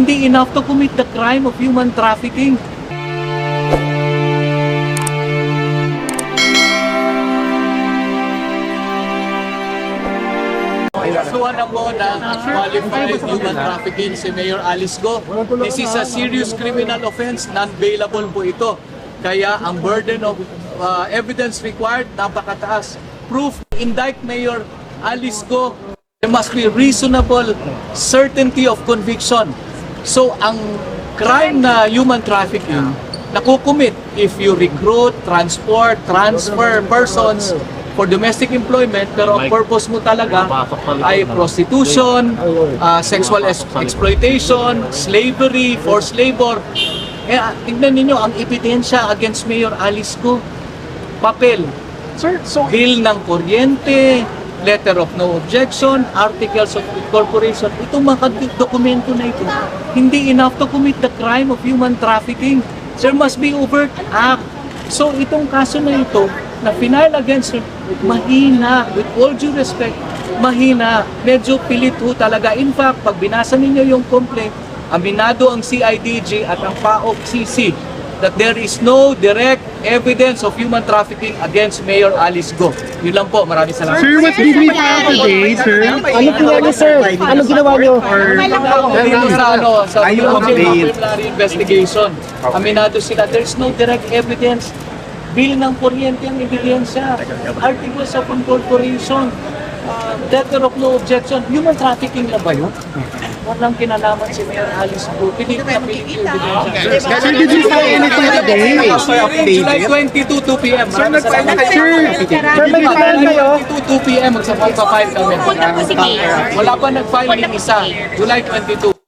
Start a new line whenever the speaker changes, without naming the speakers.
Hindi enough to commit the crime of human trafficking. Kasuhan na po ng qualified human trafficking si Mayor Alice Go. This is a serious criminal offense, non-bailable po ito. Kaya ang burden of uh, evidence required, napakataas. Proof, indict Mayor Alice Go, there must be reasonable certainty of conviction. So ang crime na human trafficking, nakukumit if you recruit, transport, transfer persons for domestic employment pero ang purpose mo talaga ay prostitution, uh, sexual ex- exploitation, slavery, forced labor. Kaya tignan ninyo ang ebidensya against Mayor Alice Go. Papel,
Sir, so
bill ng kuryente, letter of no objection, articles of incorporation, itong mga dokumento na ito, hindi enough to commit the crime of human trafficking. There must be overt act. So itong kaso na ito, na final against her, mahina, with all due respect, mahina, medyo pilit ho talaga. In fact, pag binasa ninyo yung complaint, aminado ang CIDG at ang PAOK-CC that there is no direct evidence of human trafficking against Mayor Alice Go. Yun lang po, maraming salamat.
Sir, what's the news today, sir?
Ano ginawa niyo, sir? Ano ginawa niyo?
Dito sa ano, sa. Preliminary Investigation. Aminado sila, there's no direct evidence. Bill ng kuryente ang ebidensya. Articles of incorporation. Uh, letter of no objection. Human trafficking na ba yun? Walang kinalaman si Mayor Alice Go. Pilit na pilit yung ebidensya.
Sir, did you say anything today?
July 22, 2 p.m. Sir,
Sir,
Sir, may demand kayo?
22, 2 p.m. Magsapag pa-file kami.
Punta po si Mayor.
Wala pa nag-file yung isa. July 22.